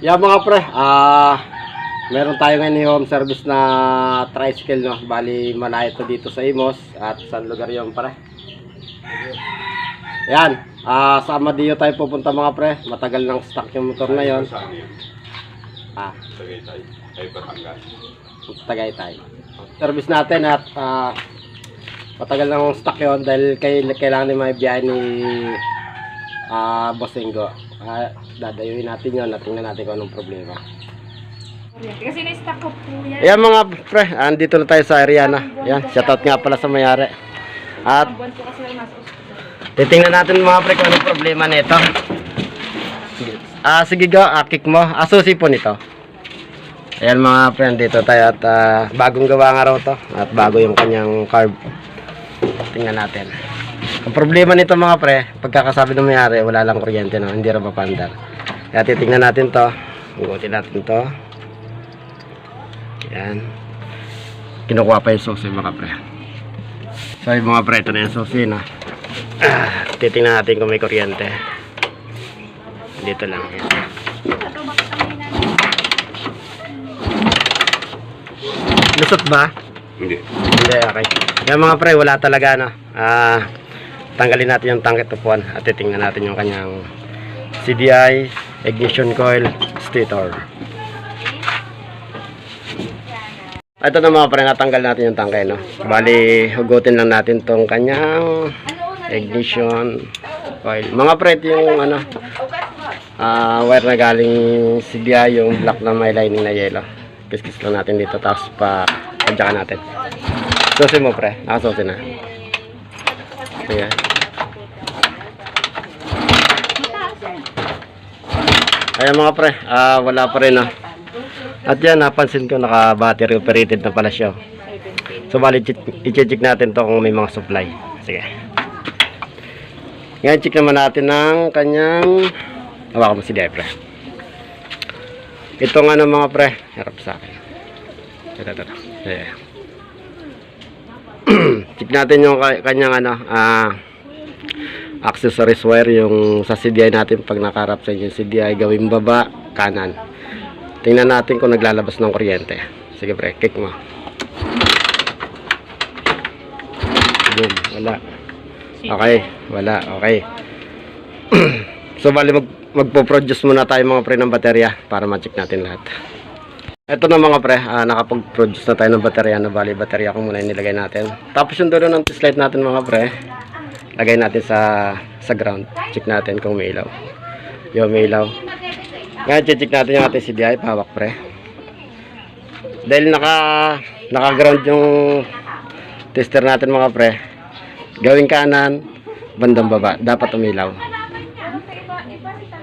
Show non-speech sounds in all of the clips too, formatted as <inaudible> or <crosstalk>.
Yeah mga pre, ah meron tayo ngayon yung home service na tricycle no. Bali malayo to dito sa Imos at saan lugar yung pre? Yan, ah sa Amadeo tayo pupunta mga pre. Matagal nang stock yung motor na yon. Ah, Tagaytay. Ay, Batangas. Tagaytay. Service natin at ah, matagal nang stock yon dahil kay, kailangan ni may biyahe ni ah Bossinggo. Ah, dadayuin natin yon at tingnan natin kung anong problema. Kasi na-stock ko po yan. Ayan mga pre, andito na tayo sa Ariana. Ayan, shoutout nga pala sa mayari. At na titingnan natin mga pre kung anong problema nito. Ah, sige go, ah, kick mo. Asusi po nito. Ayan mga pre, andito tayo at ah, bagong gawa nga raw to. At bago yung kanyang carb. Tingnan natin. Ang problema nito mga pre, pagkakasabi ng mayari, wala lang kuryente no, hindi raw mapandar. Kaya titingnan natin to. Hugutin natin to. Yan. Kinukuha pa yung susi mga pre. So yung mga pre, ito na yung susi na. Ah, titingnan natin kung may kuryente. Dito lang. Lusot ba? Hindi. Hindi, okay. Yan mga pre, wala talaga na. Ah, tanggalin natin yung tangke tupuan at titingnan natin yung kanyang CDI ignition coil stator. Ito na mga pre, natanggal natin yung tangke, no? Bali, hugutin lang natin tong kanyang ignition coil. Mga pre, yung ano, ah wire na galing CDI, yung black na may lining na yellow. Kiskis lang natin dito, tapos pa, padyakan natin. Susi mo pre, nakasusi na. Ayan. Ayan mga pre, ah wala pa rin ah. At yan, napansin ko naka-battery operated na pala siya. So bali, i-check natin to kung may mga supply. Sige. Ngayon, check naman natin ng kanyang hawakan mo si Dai, pre. Ito nga ng mga pre, harap sa akin. Ito, ito. Ayan. <clears throat> check natin yung ka- kanyang ano, ah, accessories wire yung sa CDI natin pag nakarap sa yung CDI gawing baba kanan. Tingnan natin kung naglalabas ng kuryente. Sige pre kick mo. Boom wala. Okay wala okay. <clears throat> So bali mag magpo-produce muna tayo mga pre ng baterya para ma-check natin lahat. Ito na mga pre, ah, nakapag-produce na tayo ng baterya. Na bali baterya ko muna yung nilagay natin. Tapos yung dulo ng test light natin mga pre, lagay natin sa sa ground. Check natin kung may ilaw. Yung may ilaw. Ngayon, check natin yung ating CDI, pahawak pre. Dahil naka naka-ground yung tester natin mga pre. Gawing kanan, bandang baba, dapat umilaw.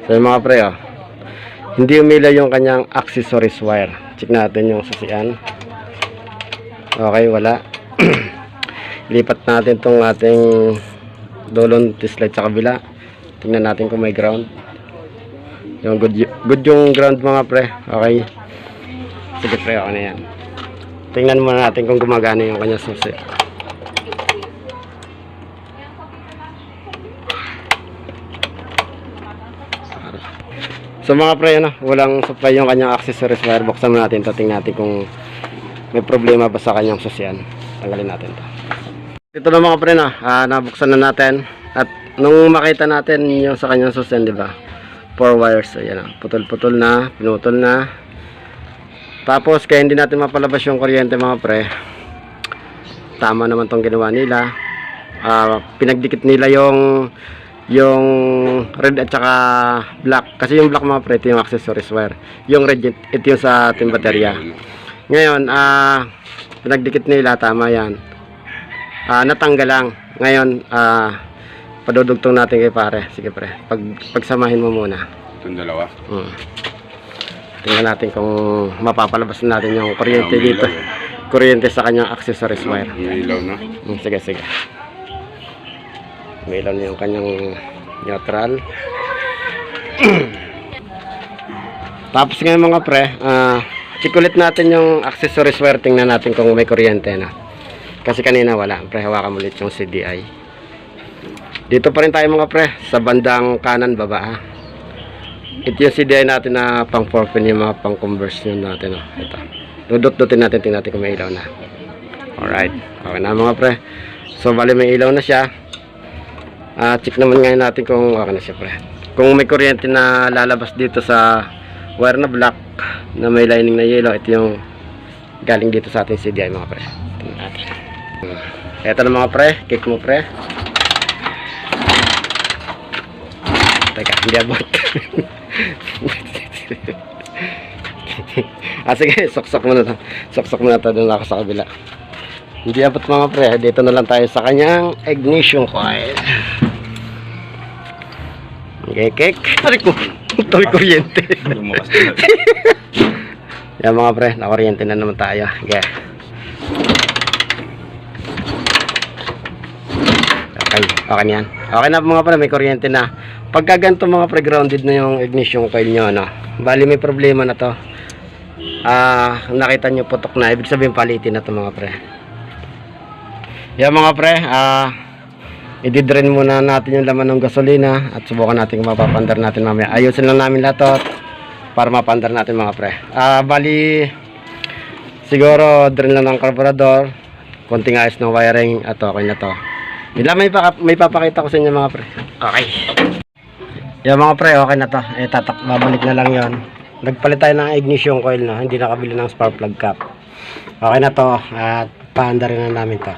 So mga pre, oh. Hindi umilaw yung kanyang accessories wire. Check natin yung susian. Okay, wala. <clears throat> Lipat natin tong ating test light sa kabila. Tingnan natin kung may ground. Yung good, good yung ground mga pre. Okay. Sige pre, okay na yan. Tingnan muna natin kung gumagana yung kanya susi. So mga pre, ano, walang supply yung kanyang accessories wire. Buksan natin to. Tingnan natin kung may problema ba sa kanyang susian. Tanggalin natin to. Ito na mga pre na, ah, nabuksan na natin. At nung makita natin yung sa kanyang susian, di ba? Four wires, ayan na. Putol-putol na, pinutol na. Tapos, kaya hindi natin mapalabas yung kuryente mga pre. Tama naman tong ginawa nila. Ah, pinagdikit nila yung yung red at saka black. Kasi yung black mga pre, ito yung accessories wire. Yung red, ito yung sa ating baterya. Ngayon, ah, pinagdikit nila, tama yan. Ah, natanggal lang. Ngayon, ah, padudugtong natin kay pare. Sige pre, pag, pagsamahin mo muna. Itong dalawa. Hmm. Tingnan natin kung mapapalabas na natin yung kuryente dito. ilaw eh. Kuryente sa kanyang accessories wire. May ilaw na. Hmm, sige, sige. May ilaw na yung kanyang neutral. <clears throat> Tapos ngayon mga pre, ah, check ulit natin yung accessories wire. Tingnan natin kung may kuryente na. Kasi kanina wala. Pre, hawakan mo ulit yung CDI. Dito pa rin tayo mga pre, sa bandang kanan baba ha. ito yung CDI natin na pang 4 pin yung mga pang conversion natin. Oh. Ito. Dudot-dutin natin, tingnan natin kung may ilaw na. Alright. Okay na mga pre. So, bali may ilaw na siya. Ah, check naman ngayon natin kung okay na siya pre. Kung may kuryente na lalabas dito sa wire na black na may lining na yellow, ito yung galing dito sa ating CDI mga pre. Tingnan natin. Ito na mga pre, kick mo pre. Teka, hindi abot. <laughs> ah sige, soksok mo na to. Soksok mo na to doon ako sa kabila. Hindi abot mga pre, dito na lang tayo sa kanyang ignition coil. Okay, kek. Tarik ko. <laughs> Tarik kuryente. Lumakas na. Yan mga pre, nakuryente na naman tayo. Okay. Okay, okay na yan. Okay na mga pre, may kuryente na. Pagka ganito mga pre, grounded na yung ignition coil nyo, no? Bali may problema na to. Ah, nakita nyo putok na. Ibig sabihin palitin na to mga pre. Yan mga pre, ah, i-drain muna natin yung laman ng gasolina at subukan natin kung mapapandar natin mamaya. Ayusin lang namin lahat para mapandar natin mga pre. Ah, bali siguro drain lang ng carburetor, konting ayos ng wiring at okay na to. Nila may, pa, may papakita ko sa inyo mga pre. Okay. Yan mga pre, okay na to. Eh, tatak, babalik na lang yon. Nagpalit tayo ng ignition coil na, hindi nakabili ng spark plug cap. Okay na to, at paandarin na namin to.